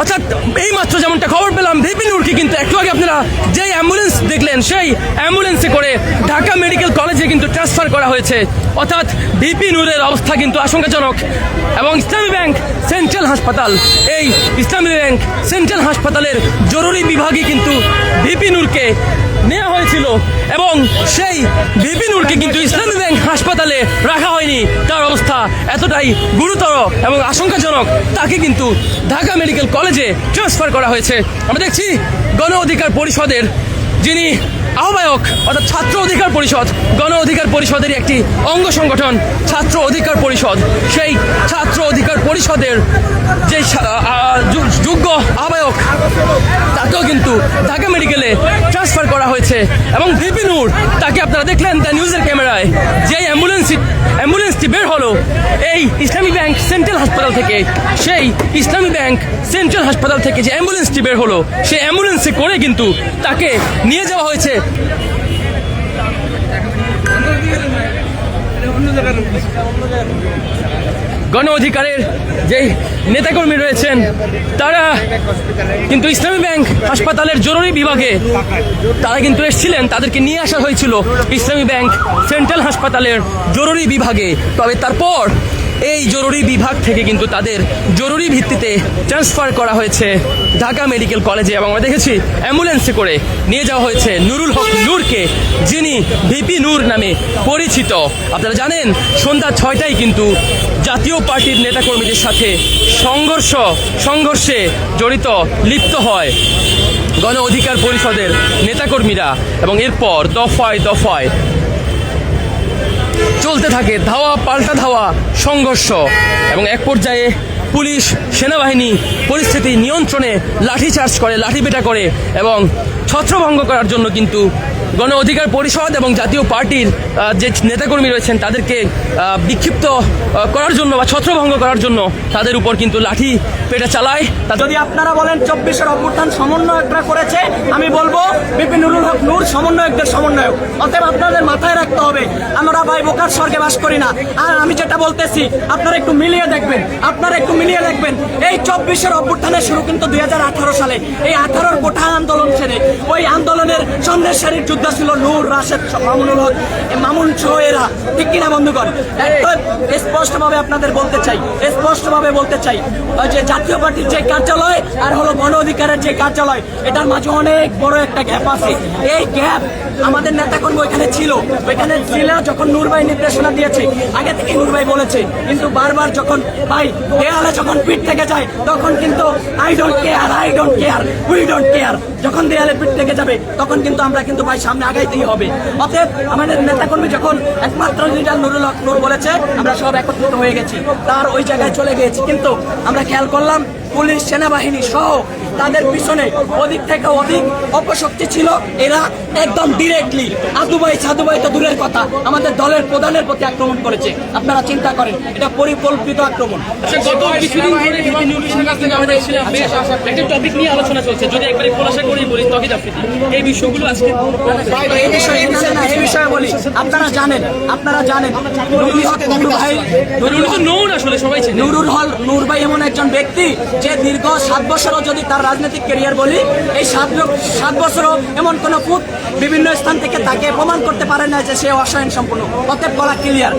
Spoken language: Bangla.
অর্থাৎ এই মাত্র যেমনটা খবর পেলাম ভিপি নূরকে কিন্তু একটু আগে আপনারা যেই অ্যাম্বুলেন্স দেখলেন, সেই অ্যাম্বুলেন্সে করে ঢাকা মেডিকেল কলেজে কিন্তু ট্রান্সফার করা হয়েছে। অর্থাৎ ভিপি নূরের অবস্থা কিন্তু আশঙ্কাজনক। এবং ইসলামী ব্যাংক সেন্ট্রাল হাসপাতাল, এই ইসলামী ব্যাংক সেন্ট্রাল হাসপাতালের জরুরি বিভাগে কিন্তু ভিপি নূরকে নেওয়া হয়েছিল। এবং সেই ভিপি নূরকে কিন্তু ইসলামী ব্যাংক হাসপাতালে রাখা হয়নি। তার অবস্থা এতটাই গুরুতর এবং আশঙ্কাজনক তাকে কিন্তু ঢাকা মেডিকেল কলেজে ট্রান্সফার করা হয়েছে। আমরা দেখছি গণ অধিকার পরিষদের যিনি আহ্বায়ক, অর্থাৎ ছাত্র অধিকার পরিষদ, গণ অধিকার পরিষদের একটি অঙ্গ সংগঠন, ছাত্র অধিকার পরিষদ। সেই ছাত্র অধিকার পরিষদের যে যোগ্য আহ্বায়ক, তাকেও কিন্তু ঢাকা মেডিকেলে ট্রান্সফার করা হয়েছে। এবং ভিপি নূর, তাকে আপনারা দেখলেন দ্য নিউজের ক্যামেরায়, যে অ্যাম্বুলেন্স অ্যাম্বুলেন্সটি বের হলো এই ইসলামী ব্যাংক সেন্ট্রাল হাসপাতাল থেকে। সেই ইসলামী ব্যাংক সেন্ট্রাল হাসপাতাল থেকে যে অ্যাম্বুলেন্সটি বের হলো, সেই অ্যাম্বুলেন্সে করে কিন্তু তাকে নিয়ে যাওয়া হয়েছে। গণ অধিকারের যেই নেতাকর্মী রয়েছেন, তারা কিন্তু ইসলামী ব্যাংক হাসপাতালের জরুরি বিভাগে তারা কিন্তু এসেছিলেন। তাদেরকে নিয়ে আসা হয়েছিল ইসলামী ব্যাংক সেন্ট্রাল হাসপাতালের জরুরি বিভাগে। তবে তারপর এই জরুরি বিভাগ থেকে কিন্তু তাদের জরুরি ভিত্তিতে ট্রান্সফার করা হয়েছে ঢাকা মেডিকেল কলেজে এবং আমরা দেখেছি অ্যাম্বুলেন্সে করে নিয়ে যাওয়া হয়েছে নুরুল হক নূরকে, যিনি ভিপি নূর নামে পরিচিত। আপনারা জানেন, সন্ধ্যা ছয়টায় কিন্তু জাতীয় পার্টির নেতাকর্মীদের সাথে সংঘর্ষ, সংঘর্ষে জড়িত, লিপ্ত হয় গণ অধিকার পরিষদের নেতাকর্মীরা এবং এরপর দফায় দফায় চলতে থাকে ধাওয়া, পাল্টা ধাওয়া, সংঘর্ষ। এবং এক পর্যায়ে পুলিশ, সেনাবাহিনী, পরিস্থিতি নিয়ন্ত্রণে লাঠিচার্জ করে লাঠিপেটা করে এবং ছত্রভঙ্গ করার জন্য কিন্তু গণ অধিকার পরিষদ এবং জাতীয় পার্টির যে নেতাকর্মী রয়েছেন তাদেরকে বিক্ষিপ্ত করার জন্য বা ছত্রভঙ্গ করার জন্য তাদের উপর কিন্তু লাঠি পেটা চালায়। যদি আপনারা বলেন চব্বিশের অভ্যুত্থান সমন্বয়করা করেছে, আমি বলব বিপিন নুরুল হক নূর সমন্বয়কদের সমন্বয়ক। অতএব আপনাদের মাথায় রাখতে হবে, আমরা ভাই বোকার স্বর্গে বাস করি না। আর আমি যেটা বলতেছি, আপনারা একটু মিলিয়ে দেখবেন, আপনারা একটু মিলিয়ে দেখবেন। এই চব্বিশের অভ্যুত্থানের শুরু কিন্তু দুই হাজার আঠারো সালে। এই আঠারোর কোঠা আন্দোলন ছেড়ে, ওই আন্দোলনের সন্দেশ সারির যুদ্ধ ছিল নূর, রাশেদ, মামুনুল হক, মামুন সহ এরা। ঠিক কিনা, বন্ধুগণ? একদম স্পষ্টভাবে আপনাদের বলতে চাই, স্পষ্টভাবে বলতে চাই। যে জাতীয় পার্টির যে কার্যালয়, আর হলো গণ অধিকারের যে কার্যালয়, এটার মাঝে অনেক বড় একটা গ্যাপ আছে। এই গ্যাপ আমাদের নেতাকর্ম ওইখানে ছিল। ওইখানে ছিল যখন নূরবাই নির্দেশনা দিয়েছে। আগে থেকে নূরবাই বলেছে। কিন্তু বারবার যখন, ভাই, দেয়ালে যখন পিঠ থেকে যায়, তখন কিন্তু I don't care I don't care we don't care যখন দেয়ালে পিঠ থেকে যাবে তখন কিন্তু আমরা কিন্তু ভাই সামনে আগাইতেই হবে। অতএব আমাদের নেতাকর্মী যখন একমাত্র লিডার নুরুল হক নূর বলেছে আমরা সব একত্রিত হয়ে গেছি। তার ওই জায়গায় চলে গিয়েছি। কিন্তু আমরা খেয়াল করলাম পুলিশ সেনাবাহিনী সহ তাদের পিছনে অধিক থেকে অধিক অপশক্তি ছিল। এরা একদম ডিরেক্টলি আদুবাই সাধুবাই তো দূরের কথা আমাদের দলের প্রধানের প্রতি আক্রমণ করেছে। আপনারা চিন্তা করেন এটা পরিকল্পিত আক্রমণ। আচ্ছা, গত কিছুদিন ধরে একটা টপিক নিয়ে আলোচনা চলছে। যদি একবারে খোলাসা করে বলি তহিদ আফ্রিদি। এই বিষয়গুলো আজকে এই বিষয়ে এই বিষয়ে না, এই বিষয়ে বলি। আপনারা জানেন আপনারা জানেন নুরুল হক ভাই উনি তো নৌন আসলে সবাই ছিল নুরুল হল নূর ভাই এমন একজন ব্যক্তি যে দীর্ঘ সাত বছরও যদি তার রাজনৈতিক ক্যারিয়ার বলি এই সাত সাত বছরও এমন কোন ফুট বিভিন্ন স্থান থেকে তাকে প্রমাণ করতে পারে না যে সে অসহায়ন সম্পূর্ণ অতএব বলা ক্লিয়ার